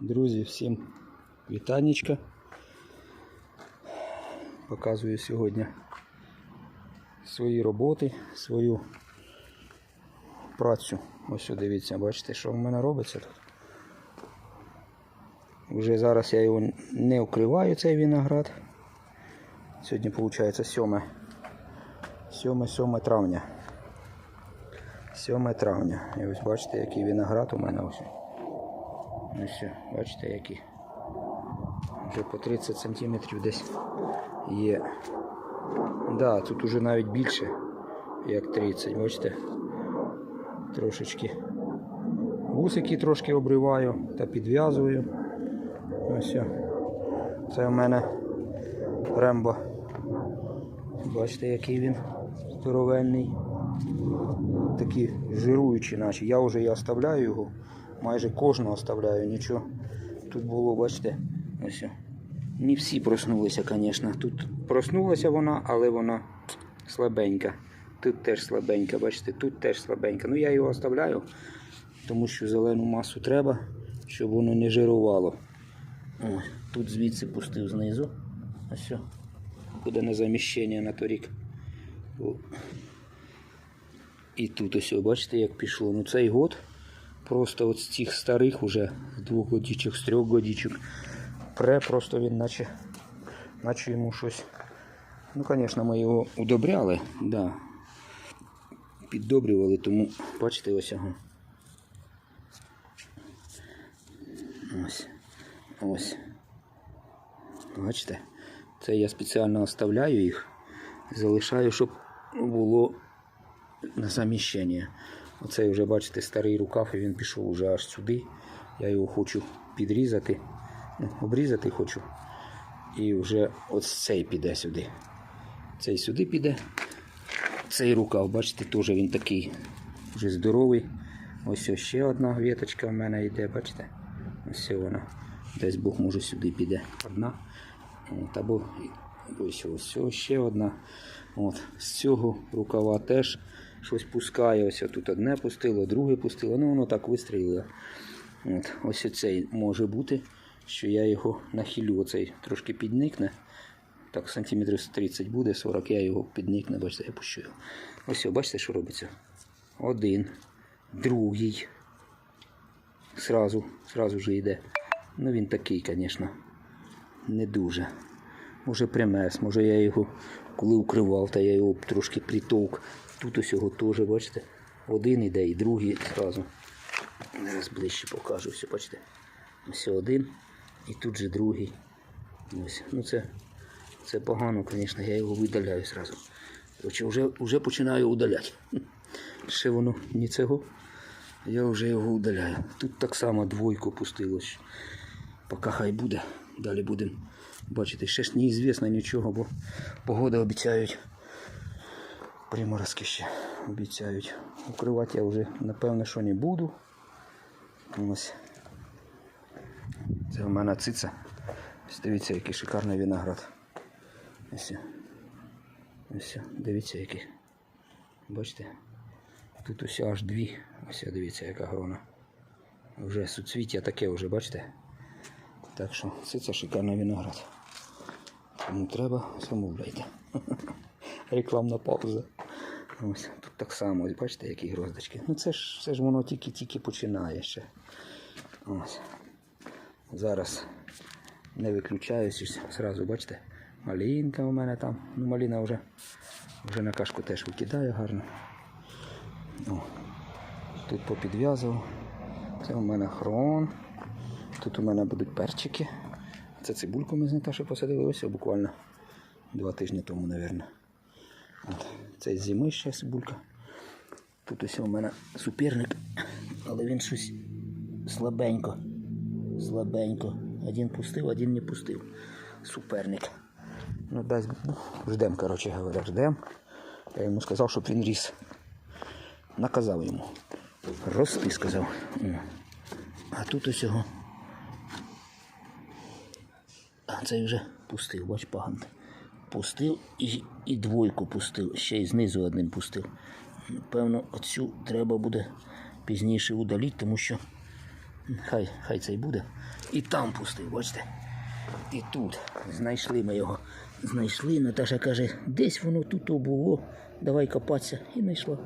Друзі, всім вітанечка. Показую сьогодні свої роботи, свою працю. Ось дивіться, бачите, що в мене робиться тут. Вже зараз я його не укриваю, цей виноград. Сьогодні виходить 7, 7, 7 травня. 7 травня. І ось бачите, який виноград у мене ось. Ось, бачите, які. Вже по 30 сантиметрів десь є. Да, тут уже навіть більше, як 30, бачите? Трошечки. Вусики трошки обриваю та підв'язую. Ось. Це у мене рембо. Бачите, який він здоровенний. Такі жируючі наче. Я вже і оставляю його. Майже кожного оставляю, нічого. Тут було, бачите, ось. Не всі проснулися, звісно. Тут проснулася вона, але вона слабенька. Тут теж слабенька, бачите, тут теж слабенька. Ну я його оставляю, тому що зелену масу треба, щоб воно не жирувало. Тут звідси пустив знизу. Ось. Буде на заміщення на торік. І тут ось, бачите, як пішло. Ну цей год просто от з цих старих уже двох годічок, з трьох годічок. Пре просто він наче, наче йому щось. Ну, звісно, ми його удобряли, да. Піддобрювали, тому бачите ось його. Ось. Ось. Бачите? Це я спеціально оставляю їх, залишаю, щоб було на заміщення. Оцей вже, бачите, старий рукав, і він пішов вже аж сюди. Я його хочу підрізати, ну, обрізати хочу. І вже ось цей піде сюди. Цей сюди піде. Цей рукав, бачите, теж він такий вже здоровий. Ось ще одна віточка в мене йде, бачите? Ось вона. Десь Бог може сюди піде. Одна. От, або ось, ось ще одна. От, з цього рукава теж щось пускає. Ось тут одне пустило, друге пустило. Ну воно так вистрілило. От, ось оцей може бути, що я його нахилю. Оцей трошки підникне. Так, сантиметрів 30 буде, 40 я його підникне, бачите, я пущу його. Ось, бачите, що робиться? Один, другий. Сразу, сразу же йде. Ну він такий, звісно, не дуже. Може примес, може я його коли укривав, та я його трошки притовк. Тут ось його теж, бачите, один іде і другий зразу. Зараз ближче покажу, все, бачите. Ось один і тут же другий. Ось. Ну це, це погано, звісно, я його видаляю. Короче, вже, вже починаю удаляти. Ще воно не цього. Я вже його удаляю. Тут так само двойку пустилось. Поки хай буде. Далі будемо бачити. Ще ж неізвісно нічого, бо погода обіцяють. Приморозки ще обіцяють. Укривати я вже напевне, що не буду. Ось. Це в мене циця. Дивіться, який шикарний виноград. Ось. Ось, дивіться який. Бачите? Тут ось аж дві. Ось дивіться, яка грона. Вже суцвіття таке вже, бачите? Так що це, шикарний виноград. Кому треба, замовляйте. Рекламна пауза. Ось тут так само, ось бачите, які гроздочки. Ну це ж все ж воно тільки-тільки починає ще. Ось. Зараз не виключаюся, зразу бачите, малинка у мене там. Ну, малина вже, вже на кашку теж викидає гарно. О, тут попідв'язував. Це у мене хрон. Тут у мене будуть перчики. Це цибульку ми з Наташею посадили ось буквально два тижні тому, мабуть. Це з зими ще цибулька. Тут ось у мене суперник, але він щось слабенько. Слабенько. Один пустив, один не пустив. Суперник. Ну, дасть, ну, ждем, коротше говоря, ждем. Я йому сказав, щоб він ріс. Наказав йому. Рости, сказав. А тут ось його. А цей вже пустив, бач, паган. Пустив і, і двойку пустив. Ще й знизу один пустив. Певно, оцю треба буде пізніше удалити, тому що Хай, хай це й буде. І там пустив, бачите. І тут. Знайшли ми його. Знайшли. Наташа каже, десь воно тут було. Давай копатися. І знайшла.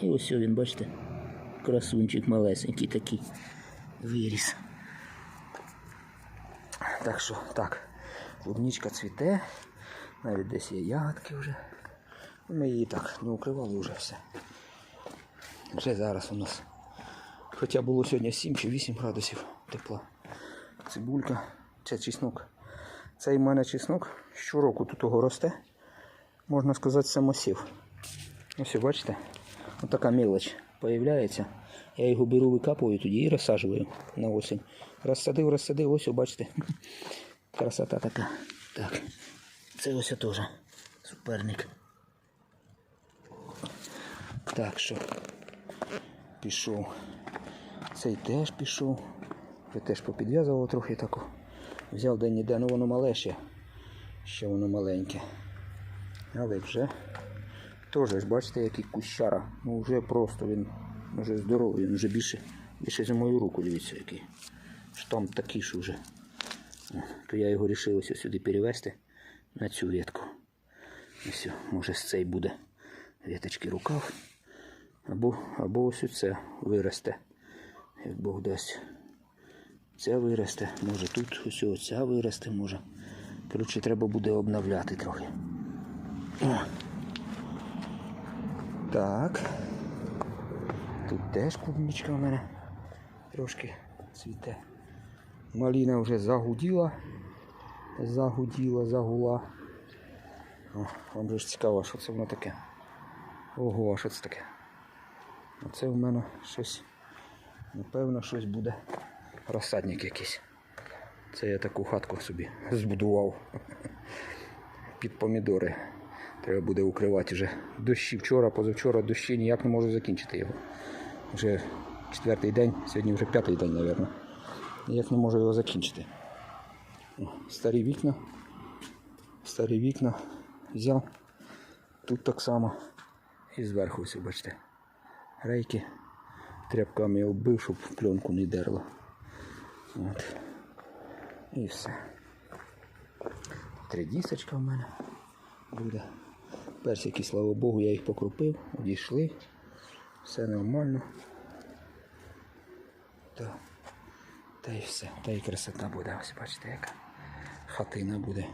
І ось він, бачите. Красунчик малесенький такий. Виріс. Так що, так, клубничка цвіте, навіть десь є ягодки вже. Ми її так не укривали вже все. Вже зараз у нас. Хоча було сьогодні 7 чи 8 градусів тепла. Цибулька, це чеснок. Цей в мене чеснок щороку тут того росте. Можна сказати, самосів. Ось бачите, ось така мелоч появляється. Я його беру, викапую тоді і розсаджую на осінь. Розсадив, розсадив, ось бачите. Красота така. Так. Це ось теж суперник. Так що пішов. Цей теж пішов. Я теж попідв'язував трохи таку. Взяв де ніде, ну воно мале ще. Ще воно маленьке. Але вже теж ж бачите, який кущара. Ну вже просто він вже здоровий, він вже більше, більше за мою руку, дивіться який. Штамп такий ж вже. То я його вирішив сюди перевести на цю ветку. Все, може з цей буде веточки рукав. Або, або ось оце виросте, як Бог дасть. Це виросте, може тут ось оця виросте, може. Коротше, треба буде обновляти трохи. О. Так. Тут теж клубничка в мене трошки цвіте. Маліна вже загуділа. Загуділа, загула. О, вам же ж цікаво, що це воно таке. Ого, а що це таке? Оце в мене щось, напевно, щось буде. Розсадник якийсь. Це я таку хатку собі збудував. Під помідори. Треба буде укривати вже. Дощі вчора, позавчора дощі ніяк не можу закінчити його. Вже четвертий день, сьогодні вже п'ятий день, мабуть. Ніяк не можу його закінчити. О, Старі вікна. Старі вікна взяв. Тут так само. І зверху все, бачите. Рейки. Тряпками оббив, щоб пленку не дерло. От. І все. Три дісочка в мене буде. Персики, слава Богу, я їх покрупив, одійшли. Все нормально. Та, та й все. Та й красота буде. Ось бачите, яка хатина буде.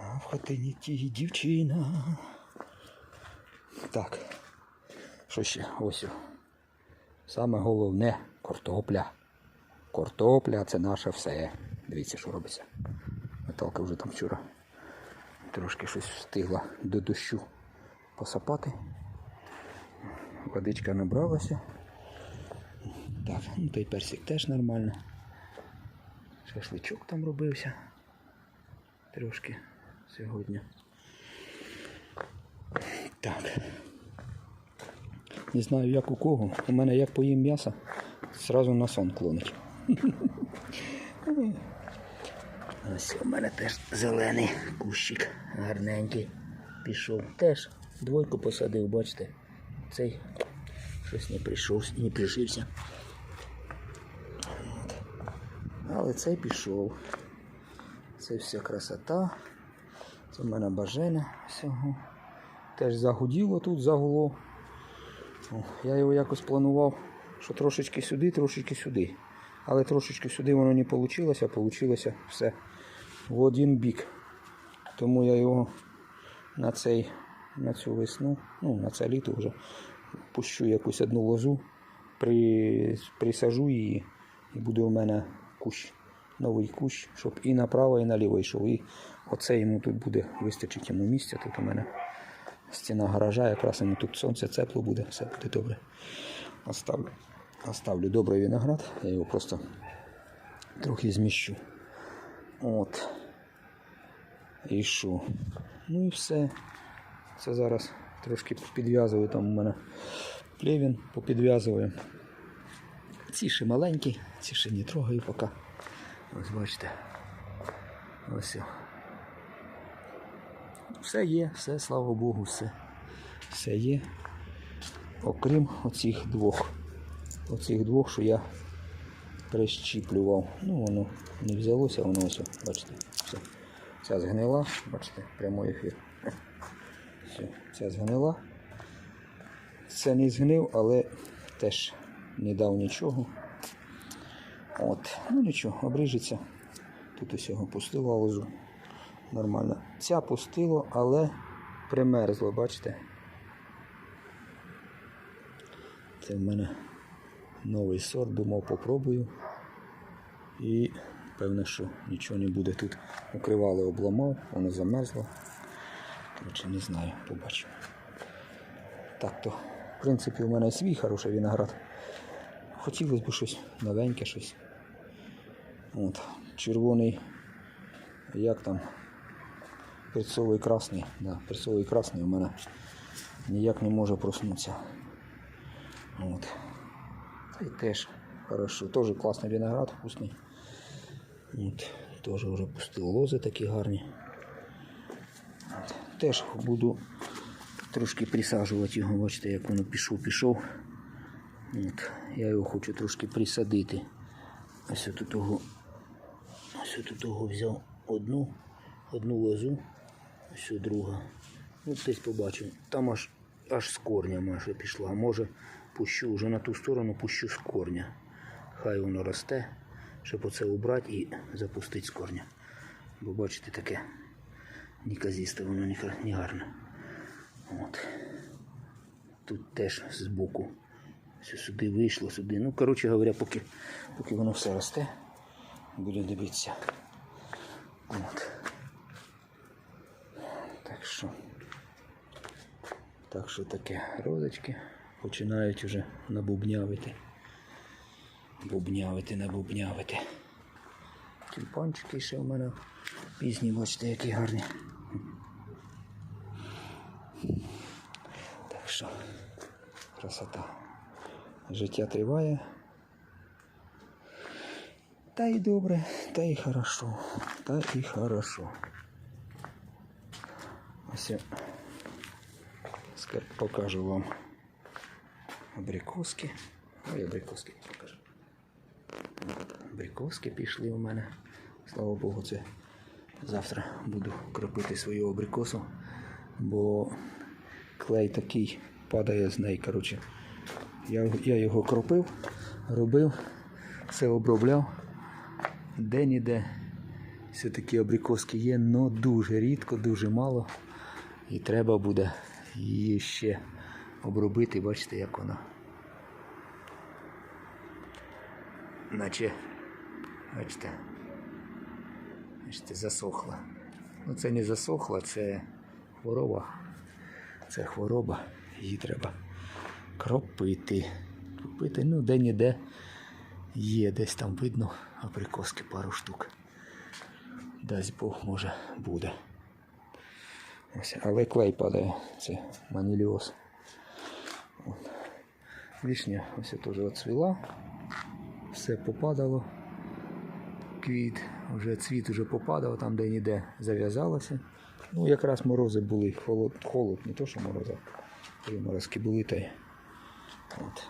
А в хатині ті дівчина. Так. Що ще? Ось. Саме головне картопля. Картопля це наше все. Дивіться, що робиться. Наталка вже там вчора трошки щось встигла до дощу посапати. Водичка набралася. Так, ну той персик теж нормально. Шашличок там робився. Трошки сьогодні. Так. Не знаю як у кого. У мене як поїм м'яса, зразу на сон клонить. Ось у мене теж зелений кущик гарненький. Пішов. Теж двойку посадив, бачите. Цей щось не прийшов, не прижився. Але цей пішов. Це вся красота. Це в мене бажене всього. Теж загуділо тут, загуло. О, Я його якось планував, що трошечки сюди, трошечки сюди. Але трошечки сюди воно не вийшло, а вийшло все в один бік. Тому я його на цей, на цю весну, ну, на це літо вже пущу якусь одну лозу, при, присажу її, і буде у мене кущ, новий кущ, щоб і направо, і наліво йшов. І оце йому тут буде, вистачить йому місця. Тут у мене стіна гаража, якраз йому тут сонце тепло буде, все буде добре. Оставлю, оставлю добрий виноград, я його просто трохи зміщу. От. І що? Ну і все. Це зараз трошки підв'язую, там у мене плевін попідв'язую. Ці ще маленькі, ці ще не трогаю поки. Ось бачите. Ось. Все є, все, слава Богу, все. Все є. Окрім оцих двох. оцих двох, що я прищіплював. Ну, воно не взялося, воно ось, бачите, все. Ця згнила, бачите, прямий ефір. Все, ця згнила. Це не згнив, але теж не дав нічого. От, ну нічого, обріжеться. Тут усього пустило лозу. Нормально. Ця пустило, але примерзло, бачите? Це в мене новий сорт, думав, попробую. І певно, що нічого не буде. Тут укривали, обламав, воно замерзло. Коротше, не знаю, побачимо. Так то, в принципі, у мене свій хороший виноград. Хотілося б щось новеньке, щось. От, червоний, як там, перцовий красний. Да, перцовий красний у мене ніяк не може проснутися. От. Та й теж хорошо. Теж класний виноград, вкусний. От, теж вже пустили лози такі гарні. От. Теж буду трошки присаджувати його, бачите, як воно пішов, пішов. От. Я його хочу трошки присадити. Ось тут того, ось тут того взяв одну, одну лозу, ось друга. Ну, десь побачив. Там аж аж з корня майже пішла. Може пущу вже на ту сторону, пущу з корня. Хай воно росте, щоб оце убрати і запустити з корня. Бо бачите, таке неказісте, воно не гарне. От. Тут теж збоку. Все сюди вийшло, сюди. Ну, коротше говоря, поки, поки воно все росте, буде дивитися. От. Так що. Так що таке розочки починають вже набубнявити. Бубнявити, набубнявити. Тюльпанчики ще в мене пізні, бачите, які гарні. Так що красота. Життя триває. Та й добре, та й хорошо, та і хорошо. Ось я покажу вам абрикоски. Ой, абрикоски покажу. Абрикоски пішли у мене. Слава Богу, це завтра буду кропити свою абрикосу, бо клей такий падає з неї. Коротше. Я, я його кропив, робив, все обробляв. Де-ніде все-таки абрикоски є, але дуже рідко, дуже мало. І треба буде її ще обробити, бачите, як вона. Наче, бачите, бачите, засохла. Ну це не засохла, це хвороба. Це хвороба, її треба кропити. Кропити, ну де-ніде є, десь там видно абрикоски пару штук. Дасть Бог, може, буде. Ось, але клей падає, це маніліоз. Вишня ось теж оцвіла, все попадало. Квіт, вже цвіт вже попадав, там де ніде зав'язалося. Ну, якраз морози були, холод, холод, не то, що морози, приморозки були та. От.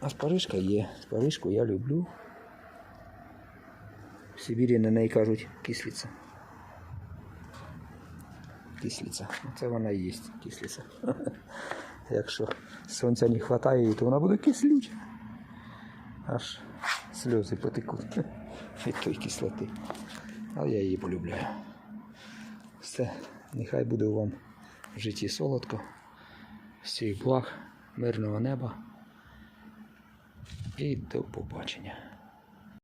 А спаришка є. Спаришку я люблю. В Сибірі на неї кажуть кислиця. Кислиця. Це вона і є кислиця. Якщо сонця не вистачає, то вона буде кислюча. Аж сльози потекуть від тої кислоти. Але я її полюбляю. Все, нехай буде вам в житті солодко. Всіх благ, мирного неба і до побачення.